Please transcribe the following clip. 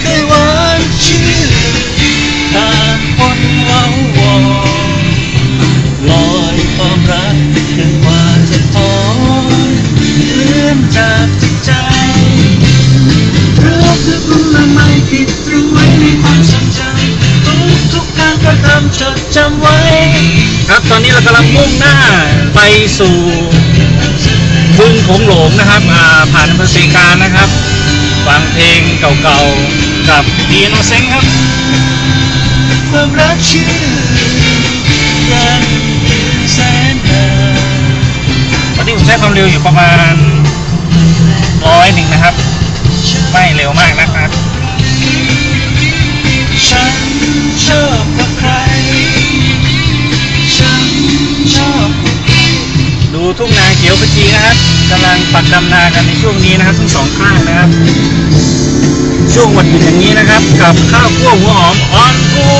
เคยหวานชื่อผ่าคนเว้าวอนลอยความรักเกินว่าจะพอเลือนจากใจรักเธอคุณละไม่ผิดรึงไวในความจำทุกทุกการกระทำจดจำไว้ครับ ตอนนี้เรากำลังมุ่งหน้าไปสู่ บึงโขงหลงนะครับอ่าผ่านอำเภอเซกานะครับฟังเพลงเก่าๆกับดีโนเซงครับความรักชื่อยังยืนแสนนานตอนนี้ผมใช้ความเร็วอยู่ประมาณร้อยหนึ่งนะครับ ไม่เร็วมากนะครับ ทุ่งนาเขียวขจีนะครับกำลังปักดำนากันในช่วงนี้นะครับทั้งสองข้างนะครับ ช่วงวันหยุดอย่างนี้นะครับ กับข้าวคั่วหัวหอมออนทัวร์